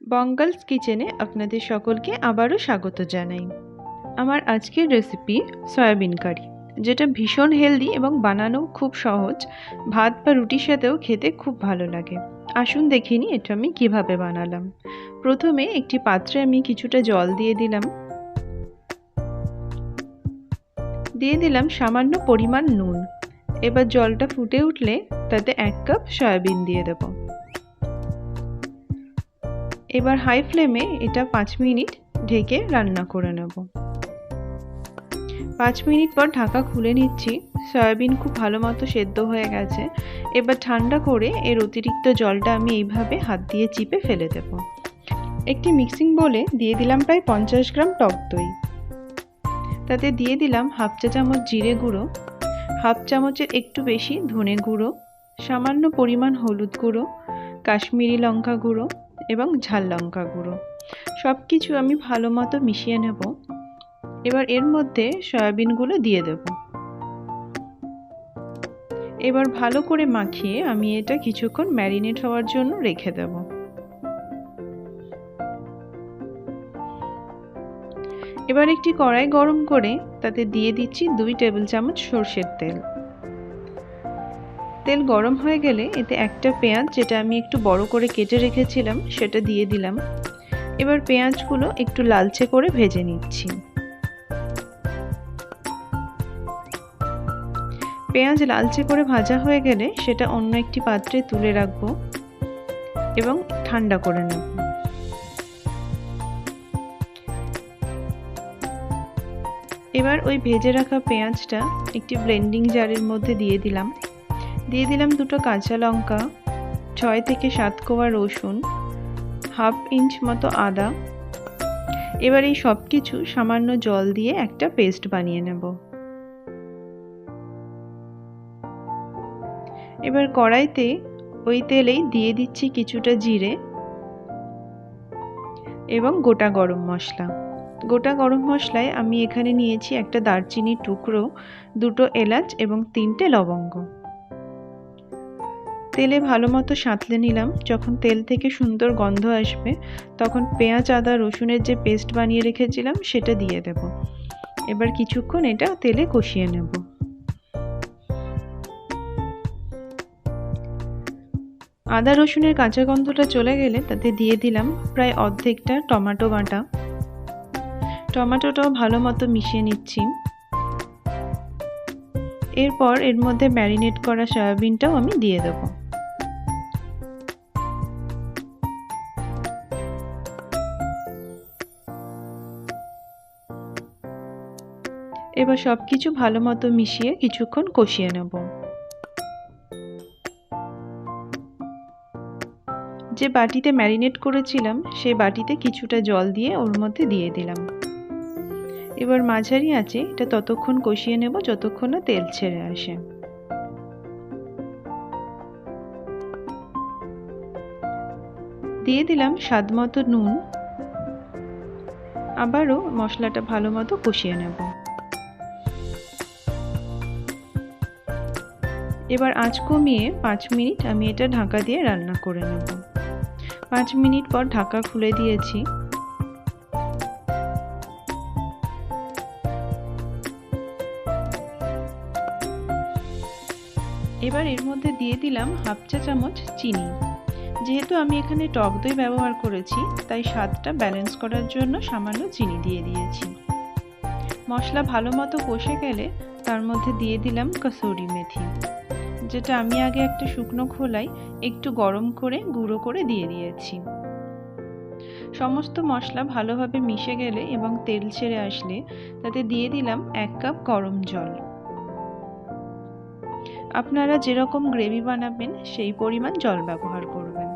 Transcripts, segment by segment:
বঙ্গালস কিচেনে আপনাদের সকলকে আবারও স্বাগত জানাই। আমার আজকের রেসিপি সয়াবিন কারি, যেটা ভীষণ হেলদি এবং বানানো খুব সহজ। ভাত বা রুটির সাথেও খেতে খুব ভালো লাগে। আসুন দেখিনি এটা আমি কীভাবে বানালাম। প্রথমে একটি পাত্রে আমি কিছুটা জল দিয়ে দিলাম। দিয়ে দিলাম সামান্য পরিমাণ নুন। এবার জলটা ফুটে উঠলে তাতে এক কাপ সয়াবিন দিয়ে দেবো। এবার হাই ফ্লেমে এটা পাঁচ মিনিট ঢেকে রান্না করে নেব। পাঁচ মিনিট পর ঢাকা খুলে নিচ্ছি। সয়াবিন খুব ভালো মতো সেদ্ধ হয়ে গেছে। এবার ঠান্ডা করে এর অতিরিক্ত জলটা আমি এইভাবে হাত দিয়ে চিপে ফেলে দেব। একটি মিক্সিং বলে দিয়ে দিলাম প্রায় পঞ্চাশ গ্রাম টক দই। তাতে দিয়ে দিলাম হাফ চা চামচ জিরে গুঁড়ো, হাফ চামচের একটু বেশি ধনে গুঁড়ো, সামান্য পরিমাণ হলুদ গুঁড়ো, কাশ্মীরি লঙ্কা গুঁড়ো এবং ঝাল লঙ্কা গুঁড়ো। সব কিছু আমি ভালো মতো মিশিয়ে নেব। এবার এর মধ্যে সয়াবিনগুলো দিয়ে দেব। এবার ভালো করে মাখিয়ে আমি এটা কিছুক্ষণ ম্যারিনেট হওয়ার জন্য রেখে দেব। এবার একটি কড়াই গরম করে তাতে দিয়ে দিচ্ছি দুই টেবিল চামচ সর্ষের তেল। তেল গরম হয়ে গেলে এতে একটা পেঁয়াজ, যেটা আমি একটু বড় করে কেটে রেখেছিলাম, সেটা দিয়ে দিলাম। এবার পেঁয়াজগুলো একটু লালচে করে ভেজে নিচ্ছি। পেঁয়াজ লালচে করে ভাজা হয়ে গেলে সেটা অন্য একটি পাত্রে তুলে রাখব এবং ঠান্ডা করে নেব। এবার ওই ভেজে রাখা পেঁয়াজটা একটি ব্লেন্ডিং জারের মধ্যে দিয়ে দিলাম। দিয়ে দিলাম দুটো কাঁচা লঙ্কা, ছয় থেকে সাত কোয়া রসুন, হাফ ইঞ্চ মতো আদা। এবার এই সব কিছু সামান্য জল দিয়ে একটা পেস্ট বানিয়ে নেব। এবার কড়াইতে ওই তেলেই দিয়ে দিচ্ছি কিছুটা জিরে এবং গোটা গরম মশলা। গোটা গরম মশলায় আমি এখানে নিয়েছি একটা দারচিনির টুকরো, দুটো এলাচ এবং তিনটে লবঙ্গ। তেলে ভালো মতো সাঁতলে নিলাম। যখন তেল থেকে সুন্দর গন্ধ আসবে, তখন পেঁয়াজ, আদা, রসুনের যে পেস্ট বানিয়ে রেখেছিলাম, সেটা দিয়ে দেব। এবার কিছুক্ষণ এটা তেলে কষিয়ে নেব। আদা, রসুনের কাঁচা গন্ধটা চলে গেলে তাতে দিয়ে দিলাম প্রায় অর্ধেকটা টমেটো বাটা। টমেটোটাও ভালো মতো মিশিয়ে নিচ্ছি। এরপর এর মধ্যে ম্যারিনেট করা সয়াবিনটাও আমি দিয়ে দেবো। এবার সব কিছু ভালো মতো মিশিয়ে কিছুক্ষণ কষিয়ে নেব। যে বাটিতে ম্যারিনেট করেছিলাম, সেই বাটিতে কিছুটা জল দিয়ে ওর মধ্যে দিয়ে দিলাম। এবার মাঝারি আছে এটা ততক্ষণ কষিয়ে নেব যতক্ষণ না তেল ছেড়ে আসে। দিয়ে দিলাম স্বাদ মতো নুন। আবারও মশলাটা ভালো মতো কষিয়ে নেব। এবার আঁচ কমিয়ে পাঁচ মিনিট আমি এটা ঢাকা দিয়ে রান্না করে নেব। পাঁচ মিনিট পর ঢাকা খুলে দিয়েছি। এবার এর মধ্যে দিয়ে দিলাম হাফ চা চামচ চিনি। যেহেতু আমি এখানে টক দই ব্যবহার করেছি, তাই স্বাদটা ব্যালেন্স করার জন্য সামান্য চিনি দিয়ে দিয়েছি। মশলা ভালো মতো কষে গেলে তার মধ্যে দিয়ে দিলাম কসুরি মেথি, যেটা আমি আগে একটা শুকনো খোলাই একটু গরম করে, গুঁড়ো করে দিয়ে দিয়েছি। সমস্ত মশলা ভালোভাবে মিশে গেলে এবং তেল ছেড়ে আসলে তাতে দিয়ে দিলাম এক কাপ গরম জল। আপনারা যেরকম গ্রেভি বানাবেন, সেই পরিমাণ জল ব্যবহার করবেন।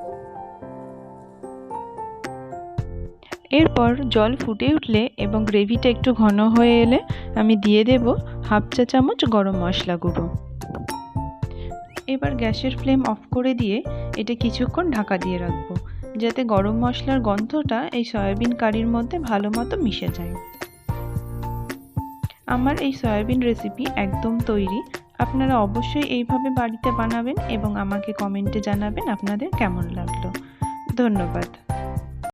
এরপর জল ফুটে উঠলে এবং গ্রেভিটা একটু ঘন হয়ে এলে আমি দিয়ে দেব হাফ চা চামচ গরম মশলা গুঁড়ো। এবার গ্যাসের ফ্লেম অফ করে দিয়ে এটা কিছুক্ষণ ঢাকা দিয়ে রাখব, যাতে গরম মশলার গন্ধটা এই সয়াবিন কারির মধ্যে ভালো মতো মিশে যায়। আমার এই সয়াবিন রেসিপি একদম তৈরি, আপনারা অবশ্যই এইভাবে বাড়িতে বানাবেন এবং আমাকে কমেন্টে জানাবেন আপনাদের কেমন লাগল। ধন্যবাদ।